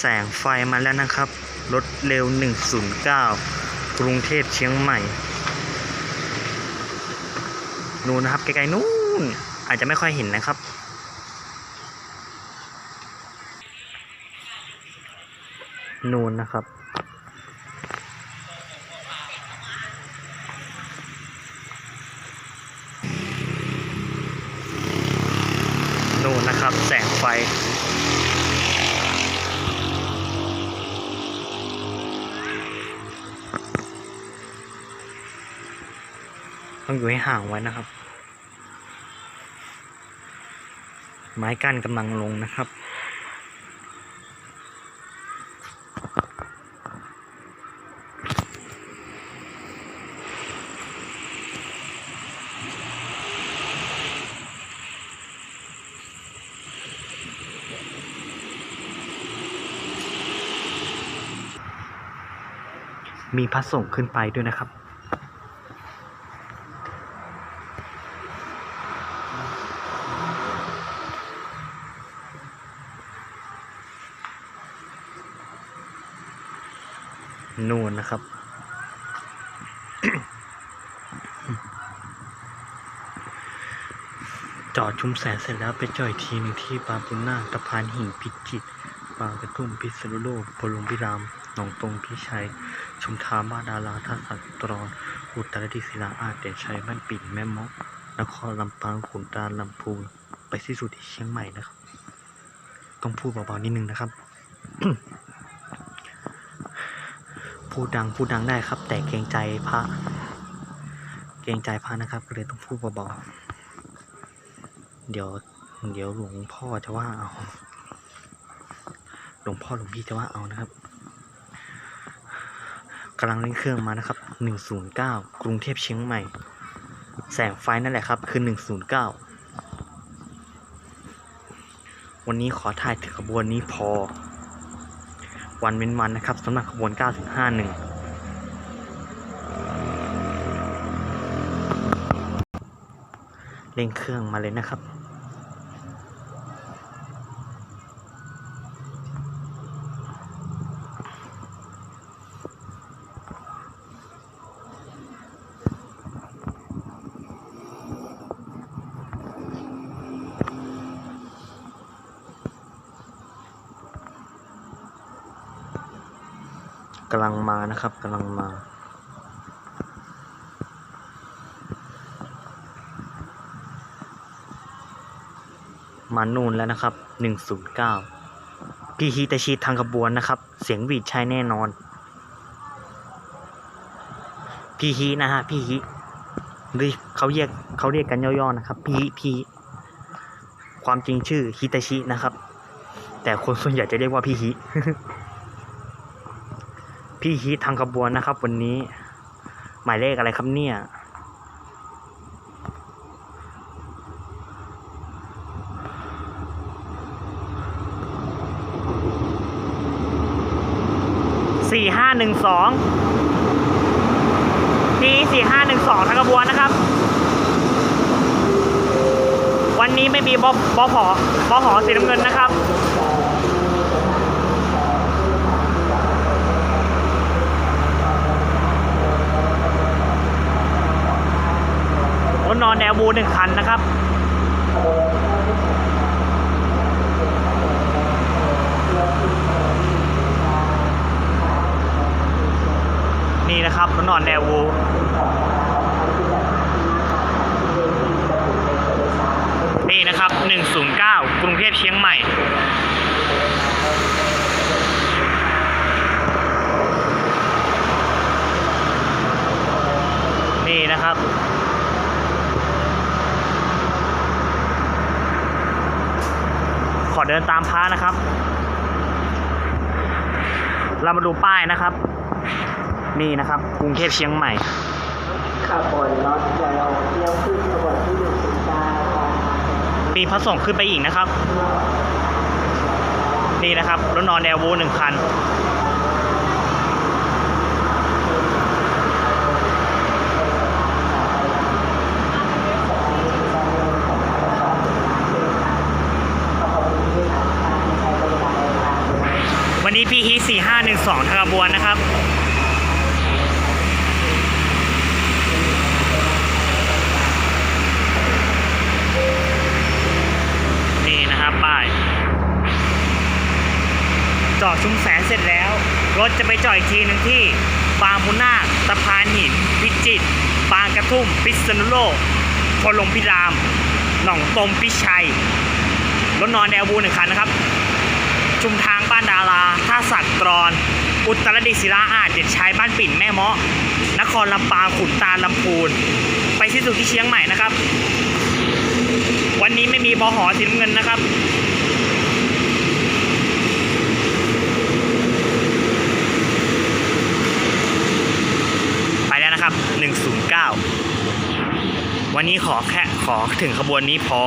แสงไฟมาแล้วนะครับ รถเร็ว 109 กรุงเทพเชียงใหม่ นู่นนะครับไกลๆนู่น อาจจะไม่ค่อยเห็นนะครับ นู่นนะครับนู่นนะครับ แสงไฟ ต้องอยู่ให้ห่างไว้นะครับ ไม้กั้นกำลังลงนะครับมีพระสงฆ์ขึ้นไปด้วยนะครับ นู่นนะครับ จอดชุมแสงเสร็จแล้วไปจอยทีหนึงที่ปาบุญนาตะพานหิ่งพิจิตรบางกระทุ่มพิษณุโลกพลุงพิรามหนองตรงพิชัย ชุมทามาดาราท่าสัตตรอนอุตรดิศิลาอาเดชัยบ้านปิ่นแม่มอกนครลำปางขุนตาลำพูนไปสิ้นสุดที่เชียงใหม่นะครับ ต้องพูดเบาๆนิดนึงนะครับ พูดดังพูดดังได้ครับ แต่เกรงใจพระ เกรงใจพระนะครับ ก็เลยต้องพูดเบาๆเดี๋ยว เดี๋ยวหลวงพ่อจะว่าเอาหลวงพ่อหลวงพี่จะว่าเอานะครับกำลังเร่งเครื่องมานะครับ 109 กรุงเทพเชียงใหม่ แสงไฟนั่นแหละครับ คือ 109 วันนี้ขอถ่ายถึงขบวนนี้พอ วันเว้นวันนะครับสำหรับขบวน 9.51เร่งเครื่องมาเลยนะครับ กำลังมานะครับกำลังมา มานูนแล้วนะครับหนึ่งศูนย์เก้าพี่ฮีตาชีทางขบวนนะครับ เสียงวีดใช่แน่นอน พี่ฮีนะฮะพี่ฮีหรือเขาเรียกเขาเรียกกันย่อๆนะครับ พี่พี่ความจริงชื่อฮิตาชินะครับ แต่คนส่วนใหญ่จะเรียกว่าพี่ฮิ พี่ฮีททางขบวนนะครับ วันนี้ หมายเลขอะไรครับเนี่ยสี่ห้าหนึ่งสองปีสี่ห้าหนึ่งสองทางขบวนนะครับ วันนี้ไม่มีบอบอผอบอผอสีน้ำเงินนะครับ รถนอนแน วบูหนึ่งคันนะครับนี่นะครับรถนอนแนวบูนี่นะครับ 109 กรุงเทพเชียงใหม่ นี่นะครับ อเดินตามพระนะครับ เรามาดูป้ายนะครับ นี่นะครับ กรุงเทพเชียงใหม่ขบวนรถจะลงเที่ยวขึ้นขบวนที่หนึ่งสิบเก้ามีพระสงฆ์ขึ้นไปอีกนะครับ นี่นะครับรถนอนแนววูหนึ่งคัน สองทาบวนนะครับนี่นะครับป้ายจอดชุมแสนเสร็จแล้ว รถจะไปจอดอีกทีหนึ่งที่ปางมุนาสะพานหิน พิจิตปางกระทุ่ม พิษณุโลกพลงพิราม หนองตมพิชัยรถนอนแนวบูหนึ่งคันนะครับ ชุมทางบ้านดารา ท่าสักตรอน อุตรดิตถ์ศิลาอาจเด็ดชายบ้านปิ่นแม่เมาะ นครลำปางขุนตาลลำพูน ไปที่สุดที่เชียงใหม่นะครับ วันนี้ไม่มีบอหอสีน้ำเงินนะครับไปแล้วนะครับ 109 วันนี้ขอแค่ขอถึงขบวนนี้พอ